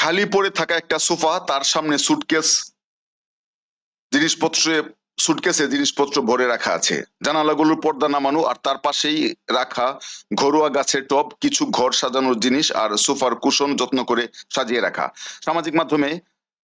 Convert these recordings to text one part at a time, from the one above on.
খালি পড়ে থাকা একটা সোফা, তার সামনে সুটকেস জিনিসপত্রে সুটকেসে জিনিসপত্র ভরে রাখা আছে। জানালাগুলোর পর্দা নামানো, আর তার পাশেই রাখা ঘরোয়া গাছের টব, কিছু ঘর সাজানোর জিনিস, আর সোফার কুশন যত্ন করে সাজিয়ে রাখা। সামাজিক মাধ্যমে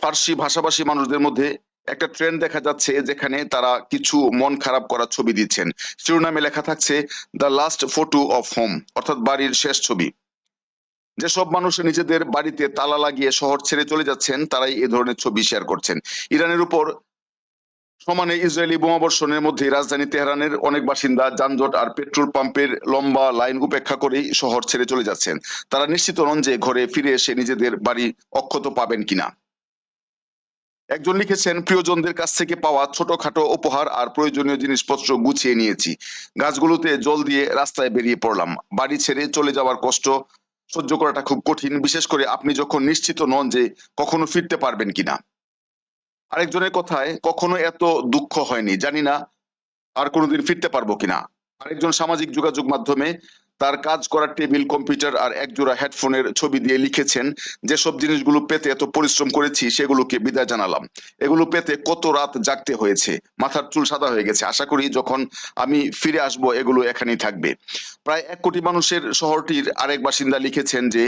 ফার্সি ভাষাভাষী মানুষদের মধ্যে একটা ট্রেন্ড দেখা যাচ্ছে, যেখানে তারা কিছু মন খারাপ করার ছবি দিচ্ছেন। শিরোনামে লেখা থাকছে the last photo of home অর্থাৎ বাড়ির শেষ ছবি। যেসব মানুষ নিজেদের বাড়িতে তালা লাগিয়ে শহর ছেড়ে চলে যাচ্ছেন, তারাই এ ধরনের ছবি শেয়ার করছেন। ইরানের উপর সমানে ইসরায়েলি বোমাবর্ষণের মধ্যে রাজধানী তেহরানের অনেক বাসিন্দা যানজট আর পেট্রোল পাম্পের লম্বা লাইন উপেক্ষা করেই শহর ছেড়ে চলে যাচ্ছেন। তারা নিশ্চিত নন যে ঘরে ফিরে এসে নিজেদের বাড়ি অক্ষত পাবেন কিনা। একজন লিখেছেন, প্রিয়জনদের কাছ থেকে পাওয়া ছোটখাটো উপহার আর প্রয়োজনীয় জিনিসপত্র গুছিয়ে নিয়েছি। গাছগুলোতে জল দিয়ে রাস্তায় বেরিয়ে পড়লাম। বাড়ি ছেড়ে চলে যাওয়ার কষ্ট সহ্য করাটা খুব কঠিন। বিশেষ করে আপনি যখন নিশ্চিত নন যে কখনো ফিরতে পারবেন কিনা। আরেকজনের কথায়, কখনো এত দুঃখ হয়নি। জানি না আর কোনোদিন ফিরতে পারব কিনা। আরেকজন সামাজিক যোগাযোগ মাধ্যমে তার কাজ করার টেবিল, কম্পিউটার আর একজোড়া হেডফোনের ছবি দিয়ে লিখেছেন, যেসব জিনিসগুলো পেতে এত পরিশ্রম করেছি, সেগুলোকে বিদায় জানালাম। এগুলো পেতে কত রাত জাগতে হয়েছে? মাথার চুল সাদা হয়ে গেছে। আশা করি যখন আমি ফিরে আসব, এগুলো এখানেই থাকবে। প্রায় এক কোটি মানুষের শহরটির আরেক বাসিন্দা লিখেছেন যে,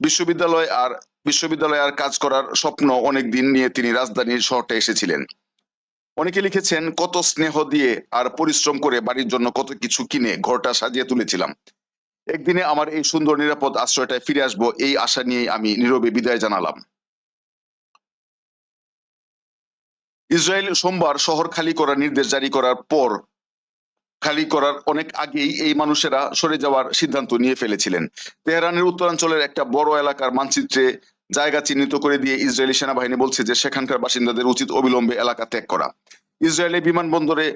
বিশ্ববিদ্যালয় আর বিশ্ববিদ্যালয়ে আর কাজ করার স্বপ্ন অনেক দিন নিয়ে তিনি রাজধানীর শহরটা এসেছিলেন। অনেকে লিখেছেন, কত স্নেহ দিয়ে আর পরিশ্রম করে বাড়ির জন্য কত কিছু কিনে ঘরটা সাজিয়ে তুলেছিলাম। একদিনে আমার এই সুন্দর নিরাপদ আশ্রয়টায় ফিরে আসব, এই আশা নিয়ে আমি নীরবে বিদায় জানালাম। ইসরায়েল সোমবার শহর খালি করার নির্দেশ জারি করার পর খালি করার অনেক আগেই এই মানুষেরা সরে যাওয়ার সিদ্ধান্ত নিয়ে ফেলেছিলেন। তেহরানের উত্তরাঞ্চলের একটা বড় এলাকার মানচিত্রে জায়গা চিহ্নিত করে দিয়ে ইসরায়েলি সেনাবাহিনী বলছে যে সেখানকার বাসিন্দাদের উচিত অবিলম্বে এলাকা ত্যাগ করা। ইসরায়েলের বিমানবন্দরে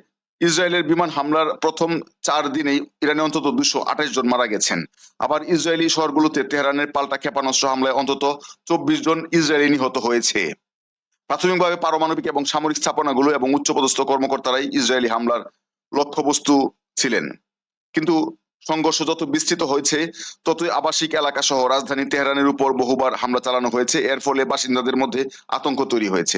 ইসরায়েলের বিমান হামলার প্রথম চার দিনেই ইরানে অন্তত দুশো আঠাশ জন মারা গেছেন। আবার ইসরায়েলি শহরগুলোতে তেহরানের পাল্টা ক্ষেপণাস্ত্র হামলায় অন্তত চব্বিশ জন ইসরায়েলি নিহত হয়েছে। প্রাথমিকভাবে পারমাণবিক এবং সামরিক স্থাপনাগুলো এবং উচ্চপদস্থ কর্মকর্তারাই ইসরায়েলি হামলার লক্ষ্যবস্তু ছিলেন। কিন্তু সংঘর্ষ যত বিস্তৃত হয়েছে, ততই আবাসিক এলাকা সহ রাজধানী তেহরানের উপর বহুবার হামলা চালানো হয়েছে। এর ফলে বাসিন্দাদের মধ্যে আতঙ্ক তৈরি হয়েছে।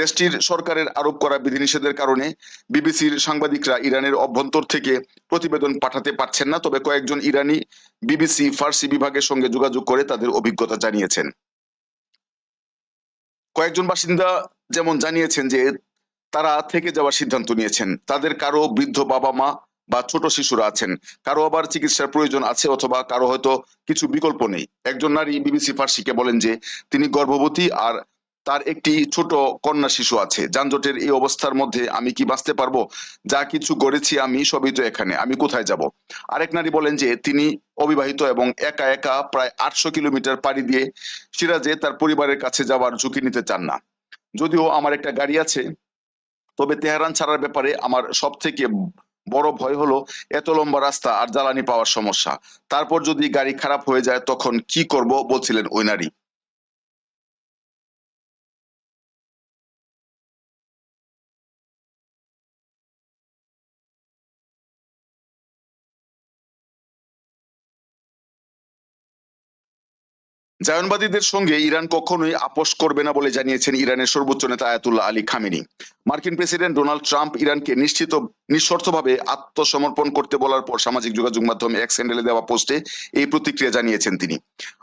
দেশটির সরকারের আরোপ করা বিধিনিষেধের কারণে বিবিসির সাংবাদিকরা ইরানের অভ্যন্তর থেকে প্রতিবেদন পাঠাতে পারছেন না, তবে কয়েকজন ইরানি বিবিসি ফার্সি বিভাগের সঙ্গে যোগাযোগ করে তাদের অভিজ্ঞতা জানিয়েছেন। কয়েকজন বাসিন্দা যেমন জানিয়েছেন যে তারা থেকে যাওয়ার সিদ্ধান্ত নিয়েছেন। তাদের কারও বৃদ্ধ বাবা মা বা ছোট শিশুরা আছেন, কারও আবার চিকিৎসার প্রয়োজন আছে অথবা কারও হয়তো কিছু বিকল্প নেই। একজন নারী বিবিসি ফার্সিকে বলেন যে, তিনি গর্ভবতী আর তার একটি ছোট কন্যা শিশু আছে। যানজটের এই অবস্থার মধ্যে আমি কি বাঁচতে পারব? যা কিছু গড়েছি আমি, সবই তো এখানে, আমি কোথায় যাব? আরেক নারী বলেন যে, তিনি অবিবাহিত এবং একা একা প্রায় আটশো কিলোমিটার পাড়ি দিয়ে সিরাজে তার পরিবারের কাছে যাওয়ার ঝুঁকি নিতে চান না। যদিও আমার একটা গাড়ি আছে, তবে তেহরান ছাড়ার ব্যাপারে আমার সব থেকে বড় ভয় হলো, এত লম্বা রাস্তা আর জ্বালানি পাওয়ার সমস্যা। তারপর যদি গাড়ি খারাপ হয়ে যায়, তখন কি করব বলছিলেন ওই নারী। জায়নবাদীদের সঙ্গে ইরান কখনোই আপোষ করবে না বলে জানিয়েছেন ইরানের সর্বোচ্চ নেতা আয়াতুল্লাহ আলী খামেনি। মার্কিন প্রেসিডেন্ট ডোনাল্ড ট্রাম্প ইরানকে নিশ্চিত, নিঃশর্তভাবে আত্মসমর্পণ করতে বলার পর সামাজিক যোগাযোগ মাধ্যমে এক স্যান্ডেলে দেওয়া পোস্টে এই প্রতিক্রিয়া জানিয়েছেন তিনি।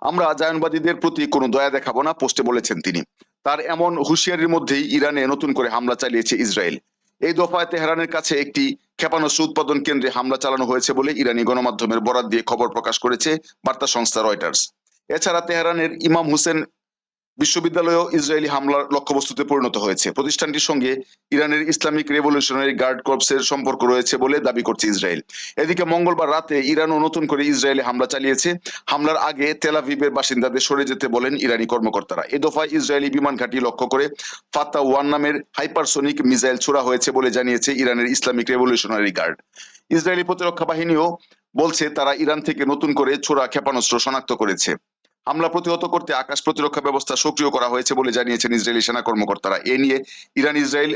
আমরা জায়নবাদীদের প্রতি কোনো দয়া দেখাবো না, পোস্টে বলেছেন তিনি। তার এমন হুঁশিয়ারির মধ্যেই ইরানে নতুন করে হামলা চালিয়েছে ইসরায়েল। এই দফায় তেহরানের কাছে একটি ক্ষেপণাস্ত্র উৎপাদন কেন্দ্রে হামলা চালানো হয়েছে বলে ইরানি গণমাধ্যমের বরাত দিয়ে খবর প্রকাশ করেছে বার্তা সংস্থা রয়টার্স। এছাড়া তেহরানের ইমাম হুসেন বিশ্ববিদ্যালয়েও ইসরায়েলি হামলার লক্ষ্যবস্তুতে পরিণত হয়েছে। প্রতিষ্ঠানটির সঙ্গে ইরানের ইসলামিক রেভলিউশনারি গার্ড কর্পসের সম্পর্ক রয়েছে বলে দাবি করছে ইসরায়েল। এদিকে মঙ্গলবার রাতে ইরানও নতুন করে ইসরায়েলে হামলা চালিয়েছে। হামলার আগে তেলাভিবের বাসিন্দাদের সরে যেতে বলেন ইরানি কর্মকর্তারা। এ দফায় ইসরায়েলি বিমান ঘাঁটি লক্ষ্য করে ফাতা ওয়ান নামের হাইপারসোনিক মিসাইল ছোড়া হয়েছে বলে জানিয়েছে ইরানের ইসলামিক রেভলিউশনারি গার্ড। ইসরায়েলি প্রতিরক্ষা বাহিনীও বলছে তারা ইরান থেকে নতুন করে ছোড়া ক্ষেপণাস্ত্র শনাক্ত করেছে। হামলা প্রতিহত করতে আকাশ প্রতিরক্ষা ব্যবস্থা সক্রিয় করা হয়েছে বলে জানিয়েছেন ইসরায়েলি সেনা কর্মকর্তারা। এ নিয়ে ইরান ইসরায়েল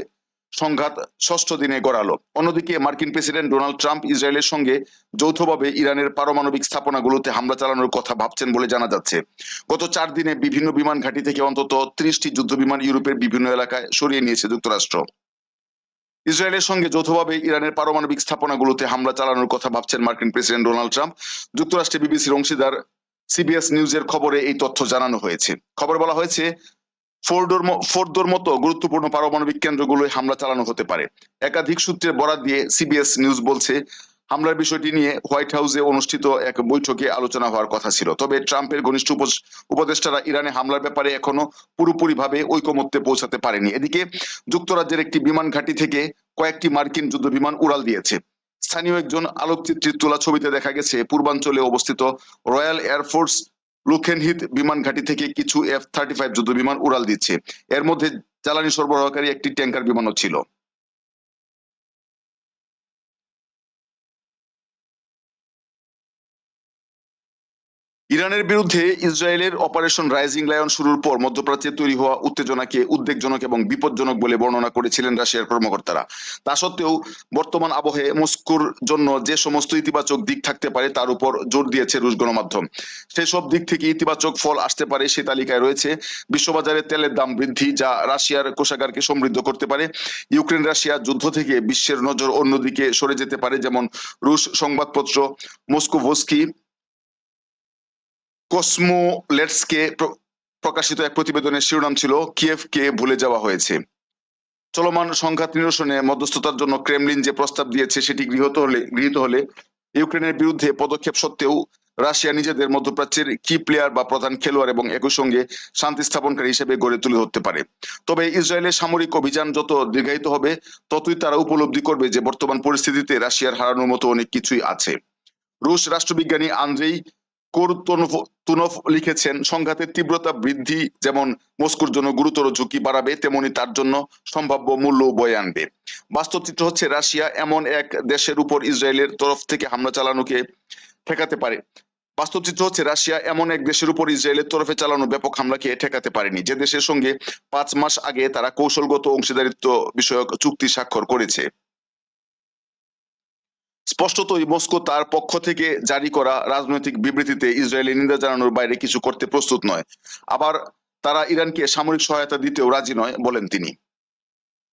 সংঘাত ষষ্ঠ দিনে গড়ালো। অন্যদিকে মার্কিন প্রেসিডেন্ট ডোনাল্ড ট্রাম্প ইসরায়েলের সঙ্গে যৌথভাবে ইরানের পারমাণবিক স্থাপনাগুলোতে হামলা চালানোর কথা ভাবছেন বলে জানা যাচ্ছে। গত চার দিনে বিভিন্ন বিমান ঘাঁটি থেকে অন্তত ত্রিশটি যুদ্ধ বিমান ইউরোপের বিভিন্ন এলাকায় সরিয়ে নিয়েছে যুক্তরাষ্ট্র। ইসরায়েলের সঙ্গে যৌথভাবে ইরানের পারমাণবিক স্থাপনাগুলোতে হামলা চালানোর কথা ভাবছেন মার্কিন প্রেসিডেন্ট ডোনাল্ড ট্রাম্প। যুক্তরাষ্ট্রে বিবিসির অংশীদার সিবিএস নিউজের খবরে এই তথ্য জানানো হয়েছে। খবরে বলা হয়েছে, ফোর্ডোর ফোর্দোর মতো গুরুত্বপূর্ণ পারমাণবিক কেন্দ্রগুলোয় হামলা চালানো হতে পারে। একাধিক সূত্রের বরাত দিয়ে সিবিএস নিউজ বলছে, হামলার বিষয়টি নিয়ে হোয়াইট হাউসে অনুষ্ঠিত এক বৈঠকে আলোচনা হওয়ার কথা ছিল। তবে ট্রাম্পের ঘনিষ্ঠ উপদেষ্টারা ইরানে হামলার ব্যাপারে এখনও পুরোপুরিভাবে ঐকমত্যে পৌঁছাতে পারেনি। এদিকে যুক্তরাজ্যের একটি বিমান ঘাঁটি থেকে কয়েকটি মার্কিন যুদ্ধ বিমান উড়াল দিয়েছে। স্থানীয় একজন আলোকচিত্রীর তোলা ছবিতে দেখা গেছে, পূর্বাঞ্চলে অবস্থিত রয়্যাল এয়ারফোর্স লুখেনহিত বিমান ঘাঁটি থেকে কিছু এফ থার্টি ফাইভ যুদ্ধ বিমান উড়াল দিচ্ছে। এর মধ্যে জ্বালানি সরবরাহকারী একটি ট্যাঙ্কার বিমানও ছিল। ইরানের বিরুদ্ধে ইসরায়েলের অপারেশন রাইজিং লায়ন শুরুর পর মধ্যপ্রাচ্যে তৈরি হওয়া উত্তেজনাকে উদ্বেগজনক এবং বিপজ্জনক বলে বর্ণনা করেছিলেন রাশিয়ার কর্মকর্তারা। তা সত্ত্বেও বর্তমান আবহে মস্কোর জন্য যে সমস্ত ইতিবাচক দিক থাকতে পারে তার উপর জোর দিয়েছে রুশ গণমাধ্যম। সেই সব দিক থেকে ইতিবাচক ফল আসতে পারে সে তালিকায় রয়েছে বিশ্ববাজারে তেলের দাম বৃদ্ধি যা রাশিয়ার কোষাগারকে সমৃদ্ধ করতে পারে। ইউক্রেন রাশিয়া যুদ্ধ থেকে বিশ্বের নজর অন্যদিকে সরে যেতে পারে যেমন রুশ সংবাদপত্র মস্কোভস্কি কসমোলেটসকে প্র- প্রকাশিত এক প্রতিবেদনের শিরোনাম ছিল, কিয়েভকে ভুলে যাওয়া হয়েছে। চলমান সংঘাত নিরসনে মধ্যস্থতার জন্য ক্রেমলিন যে প্রস্তাব দিয়েছে, সেটি গৃহীত হলে গৃহীত হলে ইউক্রেনের বিরুদ্ধে পদক্ষেপ সত্ত্বেও রাশিয়া নিজেদের মধ্যপ্রাচ্যের কি প্লেয়ার বা প্রধান খেলোয়াড় এবং একই সঙ্গে শান্তি স্থাপনকারী হিসেবে গড়ে তুলে ধরতে পারে। তবে ইসরায়েলের সামরিক অভিযান যত দীর্ঘায়িত হবে, ততই তারা উপলব্ধি করবে যে বর্তমান পরিস্থিতিতে রাশিয়ার হারানোর মতো অনেক কিছুই আছে। রুশ রাষ্ট্রবিজ্ঞানী আন্দ্রেই কোরতুনভ লিখেছেন, সংঘাতের তীব্রতা বৃদ্ধি যেমন মস্কোর জন্য গুরুতর ঝুঁকি বাড়াবে, তেমনি তার জন্য সম্ভাব্য মূল্য বয়ে আনবে। বাস্তব চিত্র হচ্ছে, রাশিয়া এমন এক দেশের উপর ইসরায়েলের তরফ থেকে হামলা চালানোকে ঠেকাতে পারে। বাস্তব চিত্র হচ্ছে, রাশিয়া এমন এক দেশের উপর ইসরায়েলের তরফে চালানো ব্যাপক হামলাকে ঠেকাতে পারেনি, যে দেশের সঙ্গে পাঁচ মাস আগে তারা কৌশলগত অংশীদারিত্ব বিষয়ক চুক্তি স্বাক্ষর করেছে। স্পষ্টতই মস্কো তার পক্ষ থেকে জারি করা রাজনৈতিক বিবৃতিতে ইসরায়েলের নিন্দা জানানোর বাইরে কিছু করতে প্রস্তুত নয়। আবার তারা ইরানকে সামরিক সহায়তা দিতেও রাজি নয় বলেন তিনি।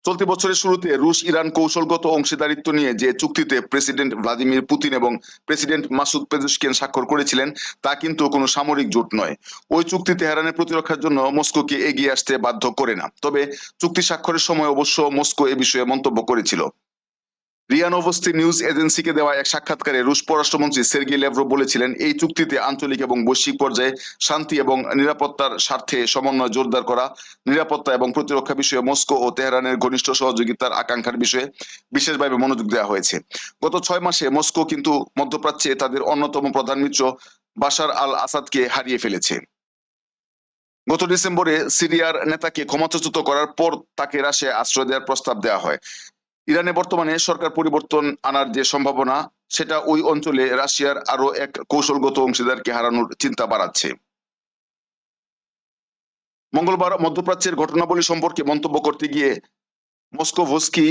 চলতি বছরের শুরুতে রুশ ইরান কৌশলগত অংশীদারিত্ব নিয়ে যে চুক্তিতে প্রেসিডেন্ট ভ্লাদিমির পুতিন এবং প্রেসিডেন্ট মাসুদ পেজুশকিন স্বাক্ষর করেছিলেন, তা কিন্তু কোনো সামরিক জোট নয়। ওই চুক্তি তেহরানের প্রতিরক্ষার জন্য মস্কোকে এগিয়ে আসতে বাধ্য করে না। তবে চুক্তি স্বাক্ষরের সময় অবশ্য মস্কো এ বিষয়ে মন্তব্য করেছিল। রিয়া নোভোস্তি নিউজ এজেন্সিকে দেওয়া এক সাক্ষাৎকারে রুশ পররাষ্ট্রমন্ত্রী সের্গি লেভরভ বলেছিলেন, এই চুক্তিতে আঞ্চলিক এবং বৈশ্বিক পর্যায়ে শান্তি এবং নিরাপত্তার স্বার্থে সমন্বয় জোরদার করা, নিরাপত্তা এবং প্রতিরক্ষা বিষয়ে মস্কো ও তেহরানের ঘনিষ্ঠ সহযোগিতার আকাঙ্ক্ষার বিষয়ে বিশেষভাবে মনোযোগ দেওয়া হয়েছে। গত ছয় মাসে মস্কো কিন্তু মধ্যপ্রাচ্যে তাদের অন্যতম প্রধান মিত্র বাশার আল আসাদকে হারিয়ে ফেলেছে। গত ডিসেম্বরে সিরিয়ার নেতাকে ক্ষমতাচ্যুত করার পর তাকে রাশিয়ায় আশ্রয় দেওয়ার প্রস্তাব দেওয়া হয়। ইরানে বর্তমানে সরকার পরিবর্তন আনার যে সম্ভাবনা, সেটা ওই অঞ্চলে রাশিয়ার আরও এক কৌশলগত অংশীদারকে হারানোর চিন্তা বাড়াচ্ছে। মঙ্গলবার মধ্যপ্রাচ্যের ঘটনাবলী সম্পর্কে মন্তব্য করতে গিয়ে মস্কোভস্কি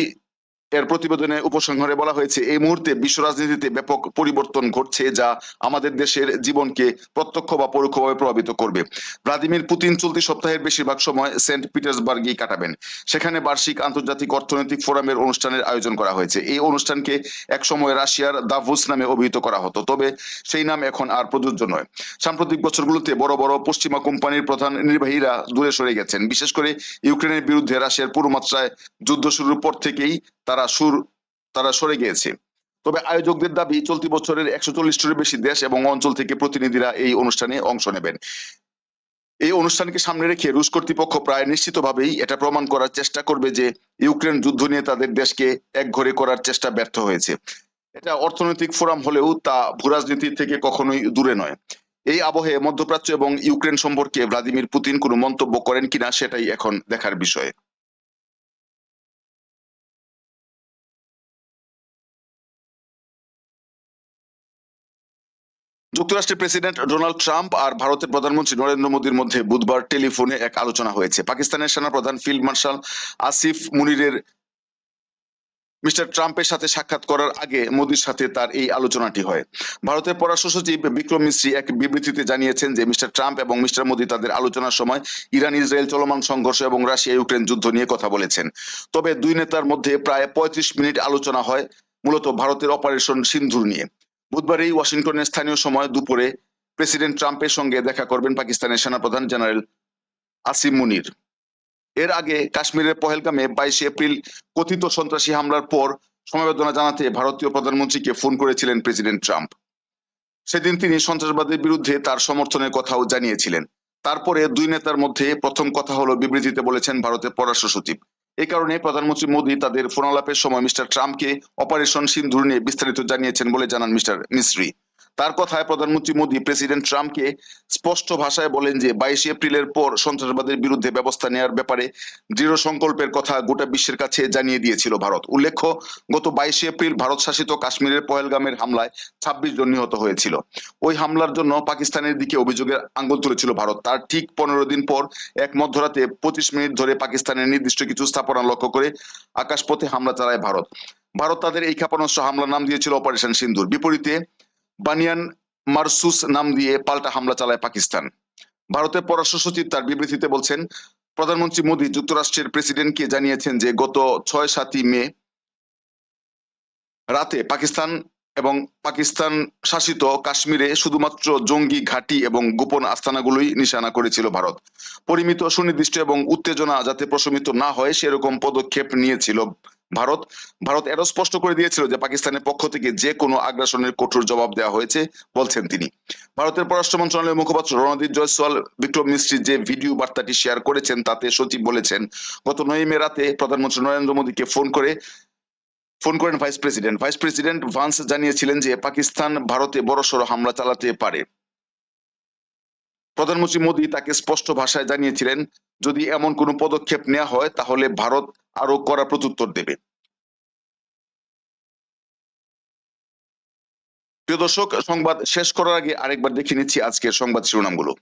এর প্রতিবেদনে উপসংহারে বলা হয়েছে, এই মুহূর্তে বিশ্ব রাজনীতিতে ব্যাপক পরিবর্তন ঘটছে যা আমাদের দেশের জীবনকে প্রত্যক্ষ বা পরোক্ষভাবে প্রভাবিত করবে। ভ্লাদিমির পুতিন চলতি সপ্তাহের বেশিরভাগ সময় সেন্ট পিটার্সবার্গেই কাটাবেন। সেখানে বার্ষিক আন্তর্জাতিক অর্থনৈতিক ফোরামের অনুষ্ঠানের আয়োজন করা হয়েছে। এই অনুষ্ঠানকে একসময় রাশিয়ার দাভুস নামে অভিহিত করা হতো, তবে সেই নাম এখন আর প্রযোজ্য নয়। সাম্প্রতিক বছরগুলোতে বড় বড় পশ্চিমা কোম্পানির প্রধান নির্বাহীরা দূরে সরে গেছেন। বিশেষ করে ইউক্রেনের বিরুদ্ধে রাশিয়ার পুরো মাত্রায় যুদ্ধ শুরুর পর থেকেই তারা সুর, তারা সরে গিয়েছে। তবে আয়োজকদের দাবি, চলতি বছরের একশো চল্লিশটির বেশি দেশ এবং অঞ্চল থেকে প্রতিনিধিরা এই অনুষ্ঠানে অংশ নেবেন। এই অনুষ্ঠানকে সামনে রেখে রুশ কর্তৃপক্ষ প্রায় নিশ্চিতভাবেই এটা প্রমাণ করার চেষ্টা করবে যে, ইউক্রেন যুদ্ধ নিয়ে তাদের দেশকে একঘরে করার চেষ্টা ব্যর্থ হয়েছে। এটা অর্থনৈতিক ফোরাম হলেও তা ভূরাজনীতি থেকে কখনোই দূরে নয়। এই আবহে মধ্যপ্রাচ্য এবং ইউক্রেন সম্পর্কে ভ্লাদিমির পুতিন কোনো মন্তব্য করেন কিনা সেটাই এখন দেখার বিষয়। যুক্তরাষ্ট্রের প্রেসিডেন্ট ডোনাল্ড ট্রাম্প আর ভারতের প্রধানমন্ত্রী নরেন্দ্র মোদীর মধ্যে বুধবার টেলিফোনে এক আলোচনা হয়েছে। পাকিস্তানের সেনাপ্রধান ফিল্ড মার্শাল আসিফ মুনিরের মিস্টার ট্রাম্পের সাথে সাক্ষাৎ করার আগে মোদির সাথে তার এই আলোচনাটি হয়। ভারতের পররাষ্ট্র সচিব বিক্রম মিশ্রি এক বিবৃতিতে জানিয়েছেন যে, মিস্টার ট্রাম্প এবং মিস্টার মোদী তাদের আলোচনার সময় ইরান ইসরায়েল চলমান সংঘর্ষ এবং রাশিয়া ইউক্রেন যুদ্ধ নিয়ে কথা বলেছেন। তবে দুই নেতার মধ্যে প্রায় পঁয়ত্রিশ মিনিট আলোচনা হয়, মূলত ভারতের অপারেশন সিন্ধুর নিয়ে। বুধবারই ওয়াশিংটনের স্থানীয় সময় দুপুরে প্রেসিডেন্ট ট্রাম্পের সঙ্গে দেখা করবেন পাকিস্তানের সেনাপ্রধান জেনারেল আসিম মুনির। এর আগে কাশ্মীরের পহেলগামে বাইশে এপ্রিল কথিত সন্ত্রাসী হামলার পর সমবেদনা জানাতে ভারতীয় প্রধানমন্ত্রীকে ফোন করেছিলেন প্রেসিডেন্ট ট্রাম্প। সেদিন তিনি সন্ত্রাসবাদের বিরুদ্ধে তার সমর্থনের কথাও জানিয়েছিলেন। তারপরে দুই নেতার মধ্যে প্রথম কথা হলো বিবৃতিতে বলেছেন ভারতের পররাষ্ট্র সচিব। এই কারণে প্রধানমন্ত্রী মোদী তাদের ফোনালাপের সময় মিস্টার ট্রাম্পকে অপারেশন সিন্ধুর নিয়ে বিস্তারিত জানিয়েছেন বলে জানান মিস্টার মিশ্রি তার কথায় প্রধানমন্ত্রী মোদী প্রেসিডেন্ট ট্রাম্পকে স্পষ্ট ভাষায় বলেন যে বাইশে এপ্রিলের পর সন্ত্রাসবাদের বিরুদ্ধে ব্যবস্থা নেওয়ার ব্যাপারে দৃঢ় সংকল্পের কথা গোটা বিশ্বের কাছে জানিয়ে দিয়েছিল ভারত। উল্লেখ্য, গত বাইশে এপ্রিল ভারত শাসিত কাশ্মীরের পহেলগামের হামলায় ছাব্বিশ জন নিহত হয়েছিল। ওই হামলার জন্য পাকিস্তানের দিকে অভিযোগের আঙ্গুল তুলেছিল ভারত। তার ঠিক পনেরো দিন পর এক মধ্যরাতে পঁচিশ মিনিট ধরে পাকিস্তানের নির্দিষ্ট কিছু স্থাপনা লক্ষ্য করে আকাশপথে হামলা চালায় ভারত। ভারত তাদের এই ক্ষেপণাস্ত্র হামলার নাম দিয়েছিল অপারেশন সিন্ধুর বিপরীতে বানিয়ান মারসুস নাম দিয়ে পাল্টা হামলা চালায় পাকিস্তান। ভারতের পররাষ্ট্র সচিব তার বিবৃতিতে বলছেন, প্রধানমন্ত্রী মোদী যুক্তরাষ্ট্রের প্রেসিডেন্টকে জানিয়েছেন যে গত ছয় সাতই মে রাতে পাকিস্তান এবং পাকিস্তান শাসিত কাশ্মীরে শুধুমাত্র জঙ্গি ঘাঁটি এবং গোপন আস্তানাগুলোই নিশানা করেছিল ভারত। পরিমিত, সুনির্দিষ্ট এবং উত্তেজনা যাতে প্রশমিত না হয়, সেরকম পদক্ষেপ নিয়েছিল ভারত ভারত এরও স্পষ্ট করে দিয়েছিল যে পাকিস্তানের পক্ষ থেকে যে কোনো আগ্রাসনের কঠোর জবাব দেওয়া হয়েছে, বলছেন তিনি। ভারতের পররাষ্ট্র মন্ত্রণালয়ের মুখপাত্র রণদীপ জয়সওয়াল, বিক্রম মিস্ত্রি যে ভিডিও বার্তাটি শেয়ার করেছেন, তাতে সচিব বলেছেন, গত নয় মে রাতে প্রধানমন্ত্রী নরেন্দ্র মোদীকে ফোন করে, ফোন করেন vice president. Vice president Vance জানিয়েছিলেন যে পাকিস্তান ভারতে বড়সড় হামলা চালাতে পারে। প্রধানমন্ত্রী মোদী তাকে স্পষ্ট ভাষায় জানিয়েছিলেন, যদি এমন কোনো পদক্ষেপ নেওয়া হয়, তাহলে ভারত আরও কড়া প্রত্যুত্তর দেবে। প্রিয় দর্শক, সংবাদ শেষ করার আগে আরেকবার দেখে নিচ্ছি আজকের সংবাদ শিরোনামগুলো।